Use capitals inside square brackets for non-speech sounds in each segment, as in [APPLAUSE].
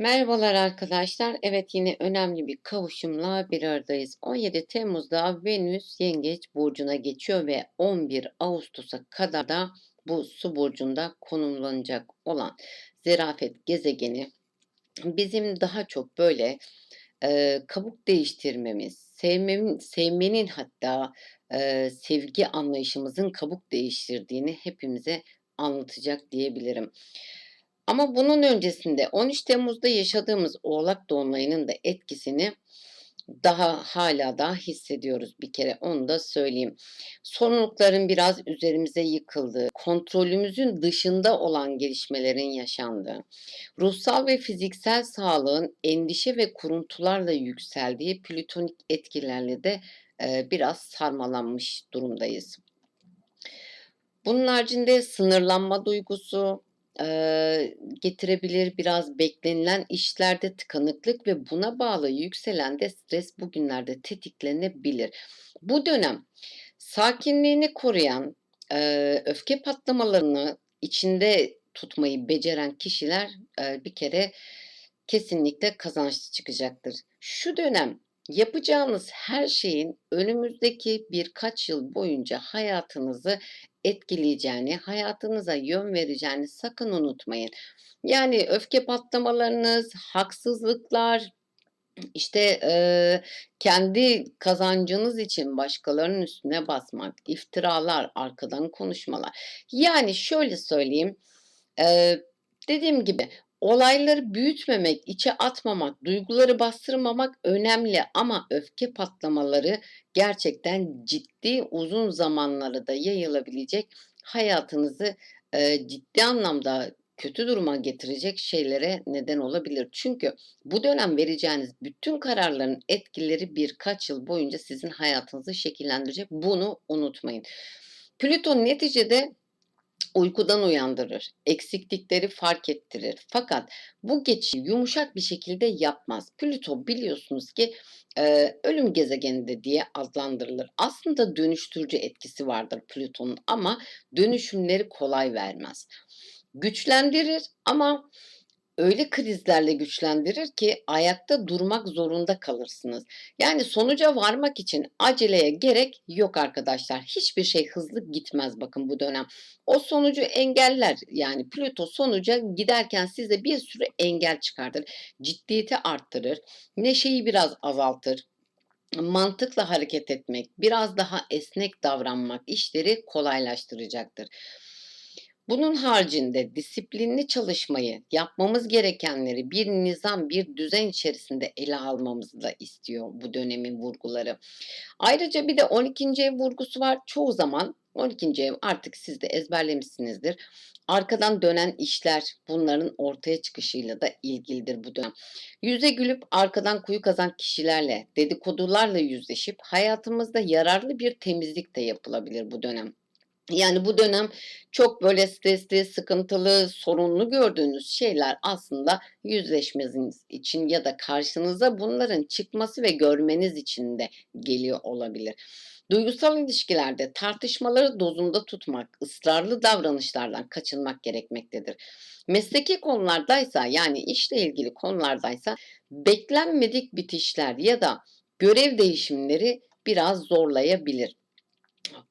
Merhabalar arkadaşlar. Evet yine önemli bir kavuşumla bir aradayız. 17 Temmuz'da Venüs Yengeç burcuna geçiyor ve 11 Ağustos'a kadar da bu su burcunda konumlanacak olan zerafet gezegeni bizim daha çok böyle e, kabuk değiştirmemiz, sevmemin, sevmenin hatta e, sevgi anlayışımızın kabuk değiştirdiğini hepimize anlatacak diyebilirim. Ama bunun öncesinde 13 Temmuz'da yaşadığımız Oğlak Dolunay'ının da etkisini daha hala da hissediyoruz bir kere onu da söyleyeyim. Sorumlulukların biraz üzerimize yıkıldığı, kontrolümüzün dışında olan gelişmelerin yaşandığı, ruhsal ve fiziksel sağlığın endişe ve kuruntularla yükseldiği plütonik etkilerle de e, biraz sarmalanmış durumdayız. Bunun haricinde sınırlanma duygusu, eee, getirebilir. Biraz beklenilen işlerde tıkanıklık ve buna bağlı yükselen de stres bugünlerde tetiklenebilir. Bu dönem sakinliğini koruyan, eee, öfke patlamalarını içinde tutmayı beceren kişiler, eee, bir kere kesinlikle kazançlı çıkacaktır. Şu dönem yapacağınız her şeyin önümüzdeki birkaç yıl boyunca hayatınızı etkileyeceğini, hayatınıza yön vereceğini sakın unutmayın. Yani öfke patlamalarınız, haksızlıklar, işte, eee, kendi kazancınız için başkalarının üstüne basmak, iftiralar, arkadan konuşmalar. Yani şöyle söyleyeyim, eee, dediğim gibi olayları büyütmemek, içe atmamak, duyguları bastırmamak önemli ama öfke patlamaları gerçekten ciddi, uzun zamanlara da yayılabilecek, hayatınızı, eee, ciddi anlamda kötü duruma getirecek şeylere neden olabilir. Çünkü bu dönem vereceğiniz bütün kararların etkileri birkaç yıl boyunca sizin hayatınızı şekillendirecek. Bunu unutmayın. Plüton neticede uykudan uyandırır, eksiklikleri fark ettirir. Fakat bu geçişi yumuşak bir şekilde yapmaz. Plüto biliyorsunuz ki e, ölüm gezegeni de diye adlandırılır. Aslında dönüştürücü etkisi vardır Plüton'un ama dönüşümleri kolay vermez. Güçlendirir ama öyle krizlerle güçlendirir ki ayakta durmak zorunda kalırsınız. Yani sonuca varmak için aceleye gerek yok arkadaşlar. Hiçbir şey hızlı gitmez bakın bu dönem. O sonucu engeller. Yani Plüto sonuca giderken size bir sürü engel çıkartır. Ciddiyeti arttırır. Neşeyi biraz azaltır mantıkla hareket etmek, biraz daha esnek davranmak işleri kolaylaştıracaktır. Bunun haricinde disiplinli çalışmayı, yapmamız gerekenleri bir nizam, bir düzen içerisinde ele almamızı da istiyor bu dönemin vurguları. Ayrıca bir de 12. ev vurgusu var. Çoğu zaman 12. ev artık siz de ezberlemişsinizdir. Arkadan dönen işler bunların ortaya çıkışıyla da ilgilidir bu dönem. Yüze gülüp arkadan kuyu kazan kişilerle, dedikodularla yüzleşip hayatımızda yararlı bir temizlik de yapılabilir bu dönem. Yani bu dönem çok böyle stresli, sıkıntılı, sorunlu gördüğünüz şeyler aslında yüzleşmeniz için ya da karşınıza bunların çıkması ve görmeniz için de geliyor olabilir. Duygusal ilişkilerde tartışmaları dozunda tutmak, ısrarlı davranışlardan kaçınmak gerekmektedir. Mesleki konulardaysa yani işle ilgili konulardaysa beklenmedik bitişler ya da görev değişimleri biraz zorlayabilir.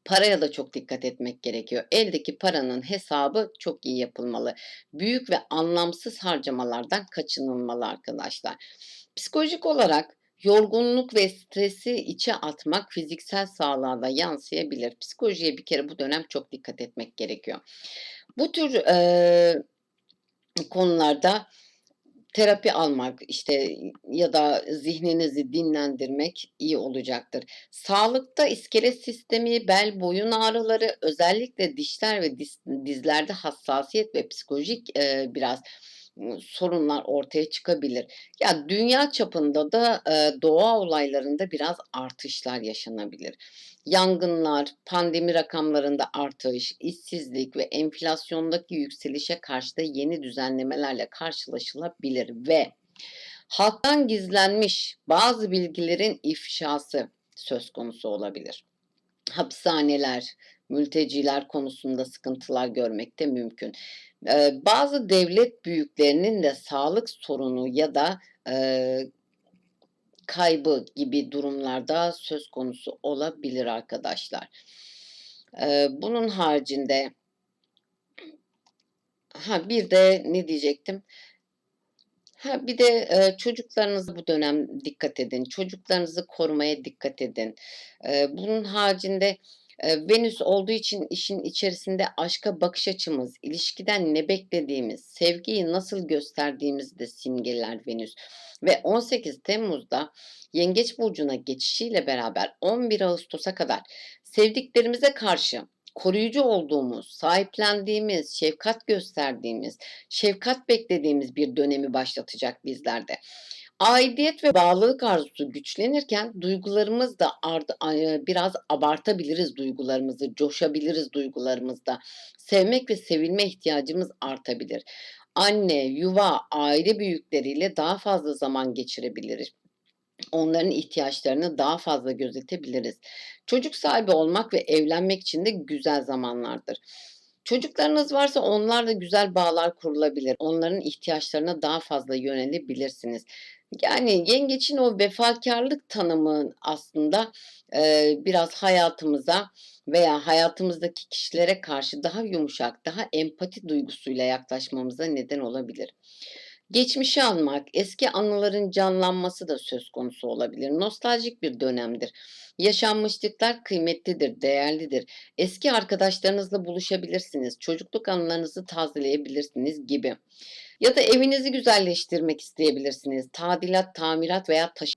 Paraya da çok dikkat etmek gerekiyor. Eldeki paranın hesabı çok iyi yapılmalı. Büyük ve anlamsız harcamalardan kaçınılmalı arkadaşlar. Psikolojik olarak yorgunluk ve stresi içe atmak fiziksel sağlığa da yansıyabilir. Psikolojiye bir kere bu dönem çok dikkat etmek gerekiyor. Bu tür e, konularda terapi almak, işte, ya da zihninizi dinlendirmek iyi olacaktır. Sağlıkta iskelet sistemi, bel, boyun ağrıları, özellikle dişler ve diz dizlerde hassasiyet ve psikolojik, eee, biraz, sorunlar ortaya çıkabilir. Ya, dünya çapında da, eee, doğa olaylarında biraz artışlar yaşanabilir. Yangınlar, pandemi rakamlarında artış, işsizlik ve enflasyondaki yükselişe karşı da yeni düzenlemelerle karşılaşılabilir ve halktan gizlenmiş bazı bilgilerin ifşası söz konusu olabilir. Hapishaneler, mülteciler konusunda sıkıntılar görmek de mümkün. Eee, bazı devlet büyüklerinin de sağlık sorunu ya da, eee, kaybı gibi durumlarda söz konusu olabilir arkadaşlar. Eee, bunun haricinde Ha, bir de ne diyecektim? Ha, bir de, eee, çocuklarınıza bu dönem dikkat edin. Çocuklarınızı korumaya dikkat edin. Eee, bunun haricinde, eee, Venüs olduğu için işin içerisinde aşka bakış açımız, ilişkiden ne beklediğimiz, sevgiyi nasıl gösterdiğimizi de simgeler Venüs ve 18 Temmuz'da Yengeç burcuna geçişiyle beraber 11 Ağustos'a kadar sevdiklerimize karşı koruyucu olduğumuz, sahiplendiğimiz, şefkat gösterdiğimiz, şefkat beklediğimiz bir dönemi başlatacak bizlerde. Aidiyet ve bağlılık arzusu güçlenirken duygularımız da ard eee, biraz abartabiliriz duygularımızı, coşabiliriz duygularımızda. Sevmek ve sevilme ihtiyacımız artabilir. Anne, yuva, aile büyükleriyle daha fazla zaman geçirebiliriz. Onların ihtiyaçlarını daha fazla gözetebiliriz. Çocuk sahibi olmak ve evlenmek için de güzel zamanlardır. Çocuklarınız varsa onlarla güzel bağlar kurulabilir. Onların ihtiyaçlarına daha fazla yönelebilirsiniz. Yani yengeçin o vefakârlık tanımı aslında, eee, biraz hayatımıza veya hayatımızdaki kişilere karşı daha yumuşak, daha empati duygusuyla yaklaşmamıza neden olabilir. Geçmişi anmak, eski anıların canlanması da söz konusu olabilir. Nostaljik bir dönemdir. Yaşanmışlıklar kıymetlidir, değerlidir. Eski arkadaşlarınızla buluşabilirsiniz, çocukluk anılarınızı tazeleyebilirsiniz gibi. Ya da evinizi güzelleştirmek isteyebilirsiniz. Tadilat, tamirat veya taşı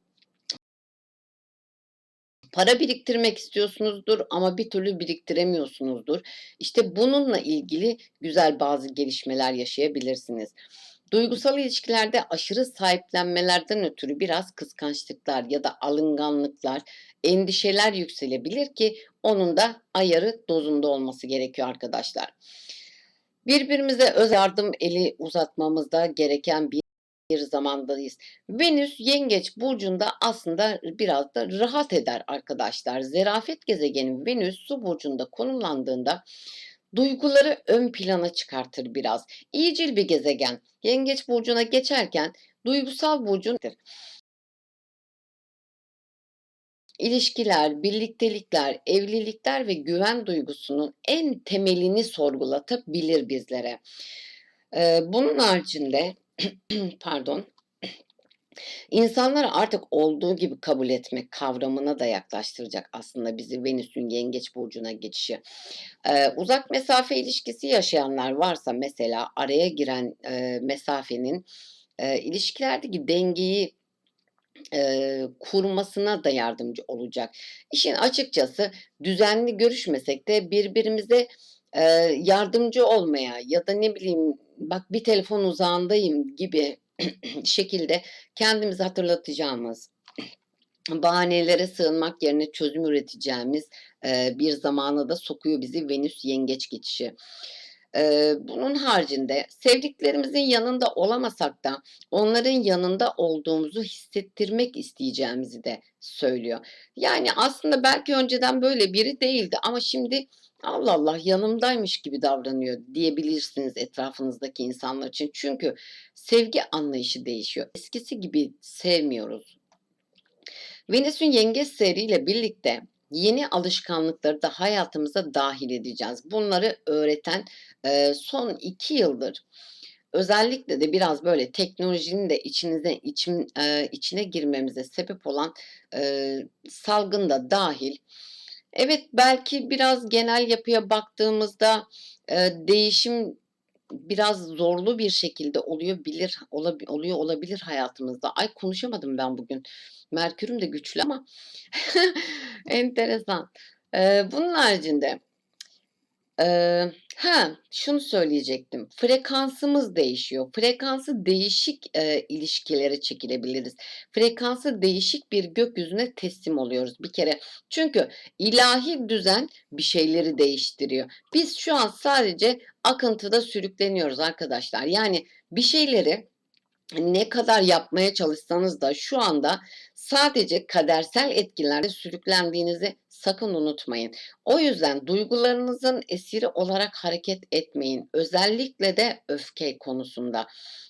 Para biriktirmek istiyorsunuzdur ama bir türlü biriktiremiyorsunuzdur. İşte bununla ilgili güzel bazı gelişmeler yaşayabilirsiniz. Duygusal ilişkilerde aşırı sahiplenmelerden ötürü biraz kıskançlıklar ya da alınganlıklar, endişeler yükselebilir ki onun da ayarı dozunda olması gerekiyor arkadaşlar. Birbirimize öz yardım eli uzatmamız da gereken bir zamandayız. Venüs Yengeç burcunda aslında biraz da rahat eder arkadaşlar. Zerafet gezegeni Venüs Su burcunda konumlandığında duyguları ön plana çıkartır biraz. İyicil bir gezegen. Yengeç burcuna geçerken duygusal burcundur. İlişkiler, birliktelikler, evlilikler ve güven duygusunun en temelini sorgulatabilir bizlere. Bunun haricinde [CLEARS THROAT] pardon, insanları artık olduğu gibi kabul etmek kavramına da yaklaştıracak aslında bizi Venüs'ün Yengeç burcuna geçişi. Eee, uzak mesafe ilişkisi yaşayanlar varsa mesela araya giren, eee, mesafenin, eee, ilişkilerdeki dengeyi, eee, kurmasına da yardımcı olacak. İşin açıkçası düzenli görüşmesek de birbirimize, eee, yardımcı olmaya ya da ne bileyim, "Bak bir telefon uzağındayım." gibi [CLEARS THROAT] şekilde kendimizi hatırlatacağımız, bahanelere sığınmak yerine çözüm üreteceğimiz, bir zamana da sokuyor bizi Venüs Yengeç geçişi. Bunun haricinde sevdiklerimizin yanında olamasak da onların yanında olduğumuzu hissettirmek isteyeceğimizi de söylüyor. Yani aslında belki önceden böyle biri değildi ama şimdi Allah Allah yanımdaymış gibi davranıyor diyebilirsiniz etrafınızdaki insanlar için. Çünkü sevgi anlayışı değişiyor. Eskisi gibi sevmiyoruz. Venüs'ün Yengeç seyrıyle birlikte yeni alışkanlıkları da hayatımıza dâhil edeceğiz. Bunları öğreten, eee, son 2 yıldır özellikle de biraz böyle teknolojinin de içinize içim eee, içine girmemize sebep olan, eee, salgın da dâhil. Evet, belki biraz genel yapıya baktığımızda, eee, değişim biraz zorlu bir şekilde oluyor bilir olabi oluyor olabilir hayatımızda. Ay, konuşamadım ben bugün. Merkür'üm de güçlü ama [LAUGHS] enteresan. Eee, bunun haricinde Ha, şunu söyleyecektim. Frekansımız değişiyor. Frekansı değişik, eee, ilişkilere çekilebiliriz. Frekansı değişik bir gökyüzüne teslim oluyoruz bir kere. Çünkü ilahi düzen bir şeyleri değiştiriyor. Biz şu an sadece akıntıda sürükleniyoruz arkadaşlar. Yani bir şeyleri ne kadar yapmaya çalışsanız da şu anda sadece kadersel etkilerde sürüklendiğinizi sakın unutmayın. O yüzden duygularınızın esiri olarak hareket etmeyin. Özellikle de öfke konusunda.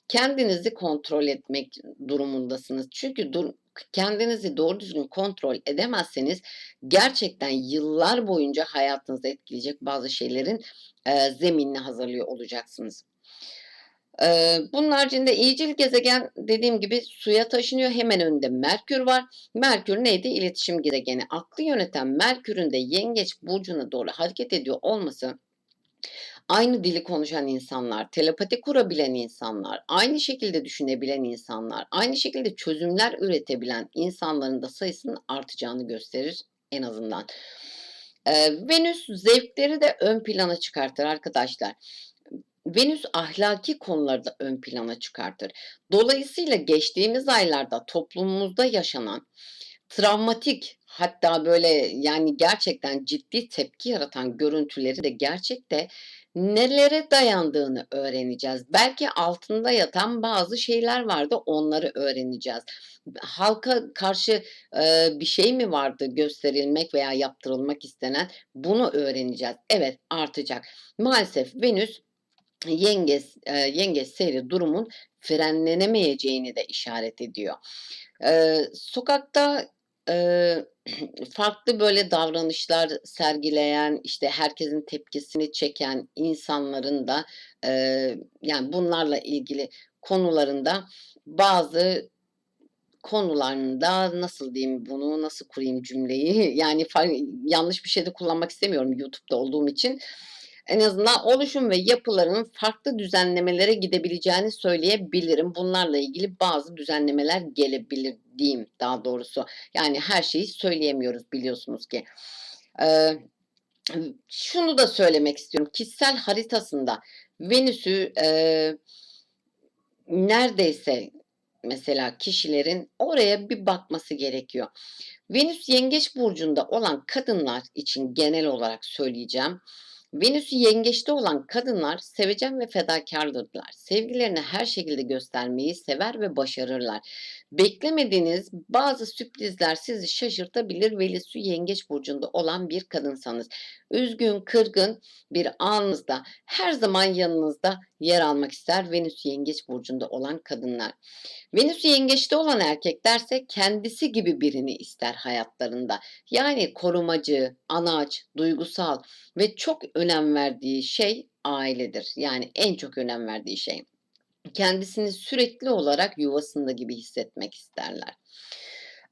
Kendinizi kontrol etmek durumundasınız. Çünkü dur kendinizi doğru düzgün kontrol edemezseniz gerçekten yıllar boyunca hayatınızı etkileyecek bazı şeylerin, eee, zeminini hazırlıyor olacaksınız. Bunun haricinde iyicil gezegen dediğim gibi suya taşınıyor. Hemen önünde Merkür var. Merkür neydi? İletişim gezegeni. Aklı yöneten Merkür'ün de Yengeç burcuna doğru hareket ediyor olması aynı dili konuşan insanlar, telepati kurabilen insanlar, aynı şekilde düşünebilen insanlar, aynı şekilde çözümler üretebilen insanların da sayısının artacağını gösterir en azından. Venüs zevkleri de ön plana çıkartır arkadaşlar. Venüs ahlaki konuları da ön plana çıkartır. Dolayısıyla geçtiğimiz aylarda toplumumuzda yaşanan travmatik hatta böyle yani gerçekten ciddi tepki yaratan görüntüleri de gerçekte nelere dayandığını öğreneceğiz. Belki altında yatan bazı şeyler vardı, onları öğreneceğiz. Halka karşı, eee, bir şey mi vardı gösterilmek veya yaptırılmak istenen? Bunu öğreneceğiz. Evet, artacak. Maalesef Venüs Yengeç, eee, Yengeç seyri durumun frenlenemeyeceğini de işaret ediyor. Eee, sokakta, eee, [CLEARS THROAT] farklı böyle davranışlar sergileyen, işte, herkesin tepkisini çeken insanların da, eee, yani, bunlarla ilgili konularında bazı konularında nasıl diyeyim bunu, nasıl kurayım cümleyi? [LAUGHS] Yani, yanlış bir şey de kullanmak istemiyorum YouTube'da olduğum için. En azından oluşum ve yapılarının farklı düzenlemelere gidebileceğini söyleyebilirim. Bunlarla ilgili bazı düzenlemeler gelebilir diyeyim daha doğrusu. Yani her şeyi söyleyemiyoruz biliyorsunuz ki. Eee, şunu da söylemek istiyorum. Kişisel haritasında Venüs'ü, eee, neredeyse mesela kişilerin oraya bir bakması gerekiyor. Venüs Yengeç burcunda olan kadınlar için genel olarak söyleyeceğim. Venüs'ü yengeçte olan kadınlar sevecen ve fedakârdırlar. Sevgilerini her şekilde göstermeyi sever ve başarırlar. Beklemediğiniz bazı sürprizler sizi şaşırtabilir Venüs'ü yengeç burcunda olan bir kadınsanız. Üzgün, kırgın bir anınızda her zaman yanınızda yer almak ister Venüs yengeç burcunda olan kadınlar. Venüs yengeçte olan erkeklerse kendisi gibi birini ister hayatlarında. Yani korumacı, anaç, duygusal ve çok önem verdiği şey ailedir. Yani en çok önem verdiği şey. Kendisini sürekli olarak yuvasında gibi hissetmek isterler.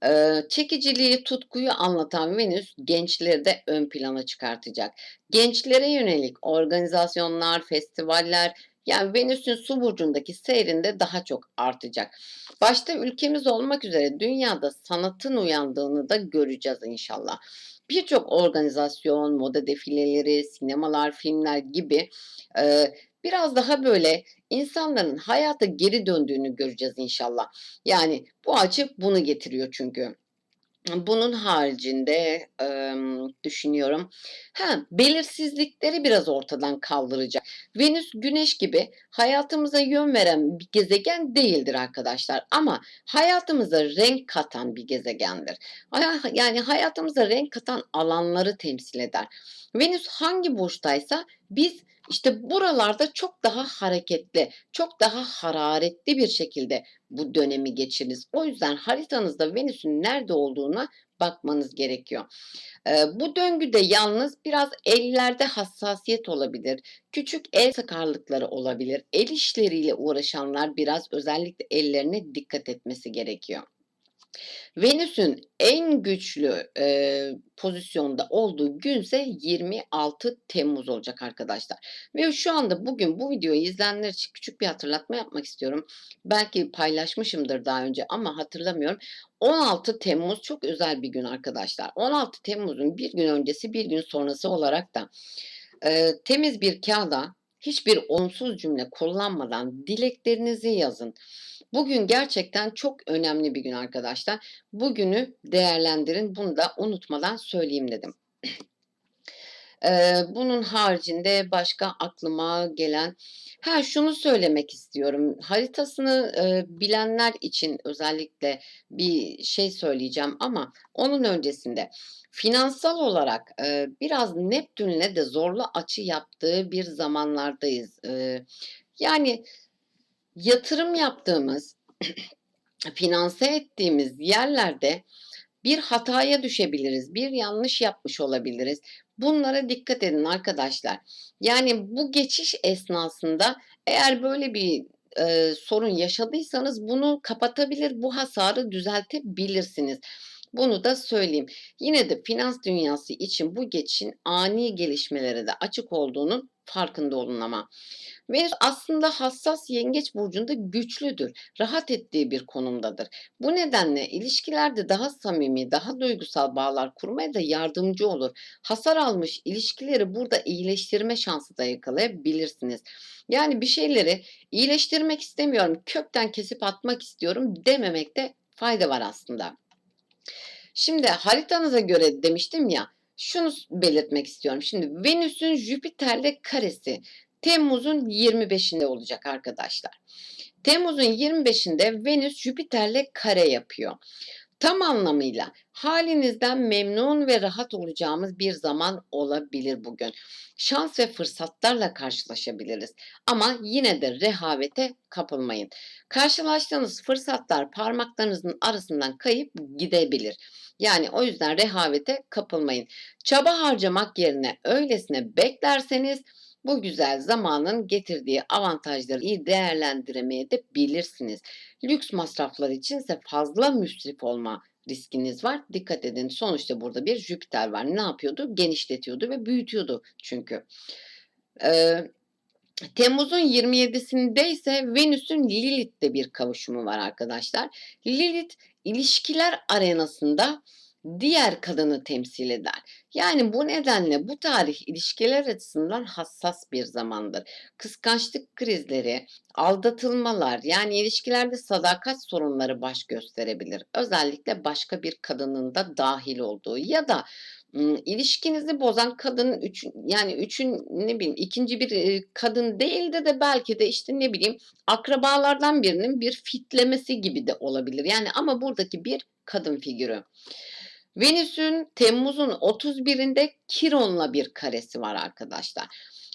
Eee, çekiciliği, tutkuyu anlatan Venüs gençleri de ön plana çıkartacak. Gençlere yönelik organizasyonlar, festivaller yani Venüs'ün su burcundaki seyrinde daha çok artacak. Başta ülkemiz olmak üzere dünyada sanatın uyandığını da göreceğiz inşallah. Birçok organizasyon, moda defileleri, sinemalar, filmler gibi eee, biraz daha böyle insanların hayata geri döndüğünü göreceğiz inşallah. Yani bu açı bunu getiriyor çünkü. Bunun haricinde, emm, düşünüyorum. Ha, belirsizlikleri biraz ortadan kaldıracak. Venüs, Güneş gibi hayatımıza yön veren bir gezegen değildir arkadaşlar ama hayatımıza renk katan bir gezegendir. Yani hayatımıza renk katan alanları temsil eder. Venüs hangi burçtaysa biz işte buralarda çok daha hareketli, çok daha hararetli bir şekilde bu dönemi geçiririz. O yüzden haritanızda Venüs'ün nerede olduğuna bakmanız gerekiyor. Eee, bu döngüde yalnız biraz ellerde hassasiyet olabilir. Küçük el sakarlıkları olabilir. El işleriyle uğraşanlar biraz özellikle ellerine dikkat etmesi gerekiyor. Venüs'ün en güçlü, eee, pozisyonda olduğu günse 26 Temmuz olacak arkadaşlar. Ve şu anda bugün bu videoyu izleyenler için küçük bir hatırlatma yapmak istiyorum. Belki paylaşmışımdır daha önce ama hatırlamıyorum. 16 Temmuz çok özel bir gün arkadaşlar. 16 Temmuz'un bir gün öncesi, bir gün sonrası olarak da eee, temiz bir kağıda hiçbir olumsuz cümle kullanmadan dileklerinizi yazın. Bugün gerçekten çok önemli bir gün arkadaşlar. Bugünü değerlendirin. Bunu da unutmadan söyleyeyim dedim. Eee, bunun haricinde başka aklıma gelen Ha, şunu söylemek istiyorum. Haritasını, eee, bilenler için özellikle bir şey söyleyeceğim ama onun öncesinde finansal olarak, eee, biraz Neptün'le de zorlu açı yaptığı bir zamanlardayız. Eee, yani yatırım yaptığımız, [CLEARS THROAT] finanse ettiğimiz yerlerde bir hataya düşebiliriz, bir yanlış yapmış olabiliriz. Bunlara dikkat edin arkadaşlar. Yani bu geçiş esnasında eğer böyle bir, eee, sorun yaşadıysanız bunu kapatabilir, bu hasarı düzeltebilirsiniz. Bunu da söyleyeyim. Yine de finans dünyası için bu geçişin ani gelişmelere de açık olduğunun farkında olun ama. Venüs aslında hassas Yengeç burcunda güçlüdür, rahat ettiği bir konumdadır. Bu nedenle ilişkilerde daha samimi, daha duygusal bağlar kurmaya da yardımcı olur. Hasar almış ilişkileri burada iyileştirme şansı da yakalayabilirsiniz. Yani bir şeyleri iyileştirmek istemiyorum, kökten kesip atmak istiyorum dememekte fayda var aslında. Şimdi haritanıza göre demiştim ya, şunu belirtmek istiyorum. Şimdi Venüs'ün Jüpiter'le karesi Temmuz'un 25'inde olacak arkadaşlar. Temmuz'un 25'inde Venüs Jüpiter'le kare yapıyor. Tam anlamıyla halinizden memnun ve rahat olacağımız bir zaman olabilir bugün. Şans ve fırsatlarla karşılaşabiliriz ama yine de rehavete kapılmayın. Karşılaştığınız fırsatlar parmaklarınızın arasından kayıp gidebilir. Yani o yüzden rehavete kapılmayın. Çaba harcamak yerine öylesine beklerseniz bu güzel zamanın getirdiği avantajları iyi değerlendiremeyebilirsiniz. Lüks masraflar içinse fazla müsrif olma riskiniz var. Dikkat edin. Sonuçta burada bir Jüpiter var. Ne yapıyordu? Genişletiyordu ve büyütüyordu çünkü. Eee, Temmuz'un 27'sinde ise Venüs'ün Lilith'te bir kavuşumu var arkadaşlar. Lilith ilişkiler arenasında diğer kadını temsil eder. Yani bu nedenle bu tarih ilişkiler açısından hassas bir zamandır. Kıskançlık krizleri, aldatılmalar, yani ilişkilerde sadakat sorunları baş gösterebilir. Özellikle başka bir kadının da dahil olduğu ya da ilişkinizi bozan kadının üç, yani üçün ne bileyim ikinci bir e, kadın değildi de belki de işte ne bileyim akrabalardan birinin bir fitlemesi gibi de olabilir. Yani ama buradaki bir kadın figürü. Venüs'ün Temmuz'un 31'inde Kiron'la bir karesi var arkadaşlar.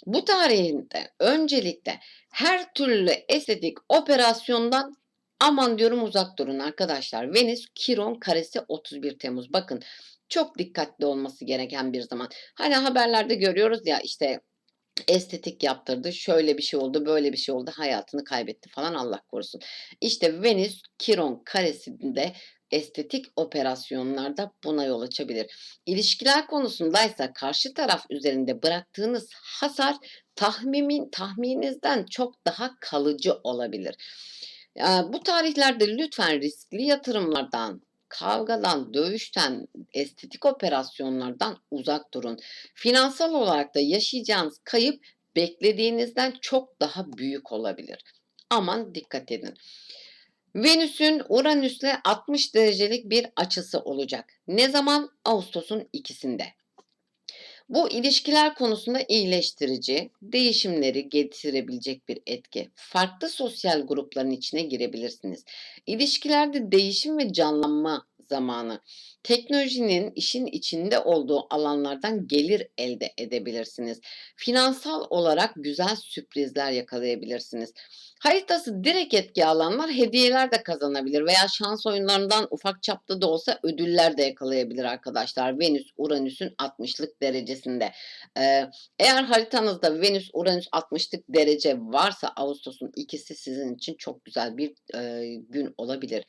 Bu tarihinde öncelikle her türlü estetik operasyondan aman diyorum uzak durun arkadaşlar. Venüs Kiron karesi 31 Temmuz. Bakın çok dikkatli olması gereken bir zaman. Hani haberlerde görüyoruz ya işte estetik yaptırdı, şöyle bir şey oldu, böyle bir şey oldu, hayatını kaybetti falan Allah korusun. İşte Venüs Kiron karesinde estetik operasyonlarda buna yol açabilir. İlişkiler konusundaysa karşı taraf üzerinde bıraktığınız hasar tahmimin, tahmininizden çok daha kalıcı olabilir. Bu tarihlerde lütfen riskli yatırımlardan, kavgadan, dövüşten, estetik operasyonlardan uzak durun. Finansal olarak da yaşayacağınız kayıp beklediğinizden çok daha büyük olabilir. Aman dikkat edin. Venüs'ün Uranüs'le 60 derecelik bir açısı olacak. Ne zaman? Ağustos'un ikisinde. Bu ilişkiler konusunda iyileştirici, değişimleri getirebilecek bir etki. Farklı sosyal grupların içine girebilirsiniz. İlişkilerde değişim ve canlanma zamanı. Teknolojinin işin içinde olduğu alanlardan gelir elde edebilirsiniz. Finansal olarak güzel sürprizler yakalayabilirsiniz. Haritası direkt etki alanlar hediyeler de kazanabilir veya şans oyunlarından ufak çapta da olsa ödüller de yakalayabilir arkadaşlar. Venüs Uranüs'ün 60'lık derecesinde. Ee, eğer haritanızda Venüs Uranüs 60'lık derece varsa Ağustos'un ikisi sizin için çok güzel bir e, gün olabilir.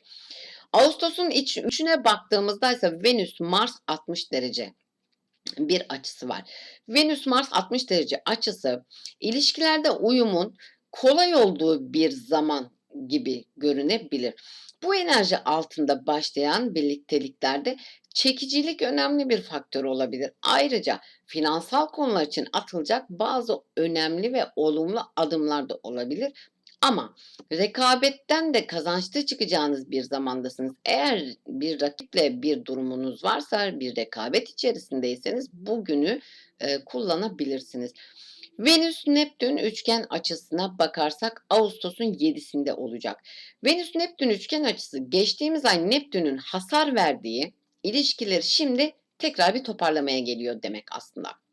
Ağustos'un iç, üçüne baktığımızda ise Venüs Mars 60 derece bir açısı var. Venüs Mars 60 derece açısı ilişkilerde uyumun kolay olduğu bir zaman gibi görünebilir. Bu enerji altında başlayan birlikteliklerde çekicilik önemli bir faktör olabilir. Ayrıca finansal konular için atılacak bazı önemli ve olumlu adımlar da olabilir. Ama rekabetten de kazançlı çıkacağınız bir zamandasınız. Eğer bir rakiple bir durumunuz varsa, bir rekabet içerisindeyseniz bugünü e, kullanabilirsiniz. Venüs-Neptün üçgen açısına bakarsak Ağustos'un 7'sinde olacak. Venüs-Neptün üçgen açısı geçtiğimiz ay Neptün'ün hasar verdiği ilişkileri şimdi tekrar bir toparlamaya geliyor demek aslında.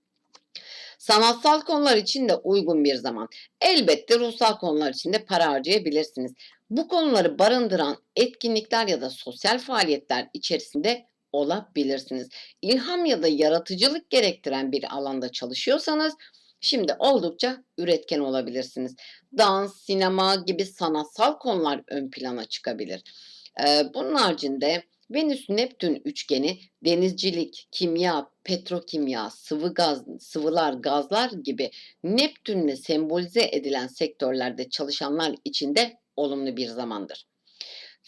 Sanatsal konular için de uygun bir zaman. Elbette ruhsal konular için de para harcayabilirsiniz. Bu konuları barındıran etkinlikler ya da sosyal faaliyetler içerisinde olabilirsiniz. İlham ya da yaratıcılık gerektiren bir alanda çalışıyorsanız şimdi oldukça üretken olabilirsiniz. Dans, sinema gibi sanatsal konular ön plana çıkabilir. Bunun haricinde Venüs-Neptün üçgeni denizcilik, kimya, petrokimya, sıvı gaz, sıvılar, gazlar gibi Neptünle sembolize edilen sektörlerde çalışanlar için de olumlu bir zamandır.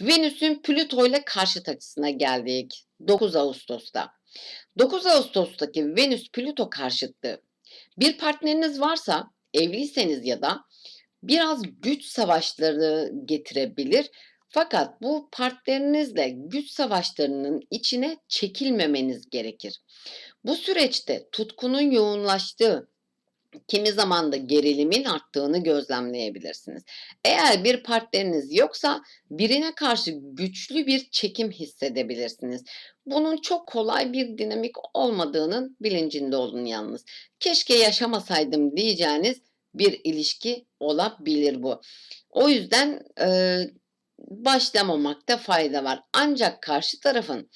Venüs'ün Plüto ile karşıt açısına geldik 9 Ağustos'ta. 9 Ağustos'taki Venüs-Plüto karşıtlığı bir partneriniz varsa evliyseniz ya da biraz güç savaşları getirebilir. Fakat bu partnerinizle güç savaşlarının içine çekilmemeniz gerekir. Bu süreçte tutkunun yoğunlaştığı, kimi zaman da gerilimin arttığını gözlemleyebilirsiniz. Eğer bir partneriniz yoksa birine karşı güçlü bir çekim hissedebilirsiniz. Bunun çok kolay bir dinamik olmadığının bilincinde olun yalnız. Keşke yaşamasaydım diyeceğiniz bir ilişki olabilir bu. O yüzden e, başlamamakta fayda var. Ancak karşı tarafın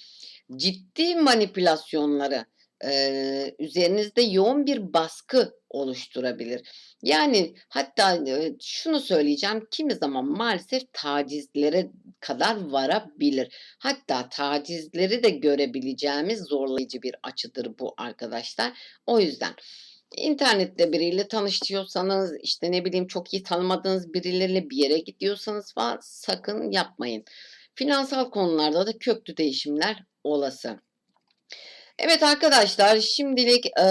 ciddi manipülasyonları e, üzerinizde yoğun bir baskı oluşturabilir. Yani hatta e, şunu söyleyeceğim kimi zaman maalesef tacizlere kadar varabilir. Hatta tacizleri de görebileceğimiz zorlayıcı bir açıdır bu arkadaşlar. O yüzden İnternette biriyle tanışıyorsanız, işte ne bileyim çok iyi tanımadığınız birileriyle bir yere gidiyorsanız falan sakın yapmayın. Finansal konularda da köklü değişimler olası. Evet arkadaşlar şimdilik e,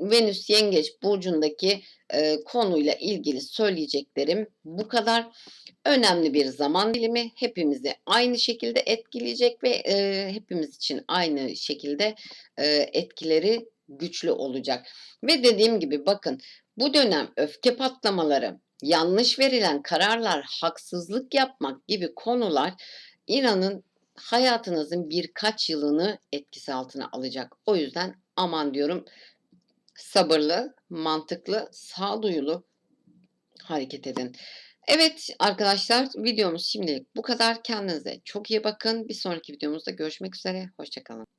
Venüs Yengeç burcundaki e, konuyla ilgili söyleyeceklerim bu kadar. Önemli bir zaman dilimi hepimizi aynı şekilde etkileyecek ve e, hepimiz için aynı şekilde e, etkileri güçlü olacak. Ve dediğim gibi bakın bu dönem öfke patlamaları, yanlış verilen kararlar, haksızlık yapmak gibi konular inanın hayatınızın birkaç yılını etkisi altına alacak. O yüzden aman diyorum sabırlı, mantıklı, sağduyulu hareket edin. Evet arkadaşlar videomuz şimdilik bu kadar. Kendinize çok iyi bakın. Bir sonraki videomuzda görüşmek üzere. Hoşçakalın.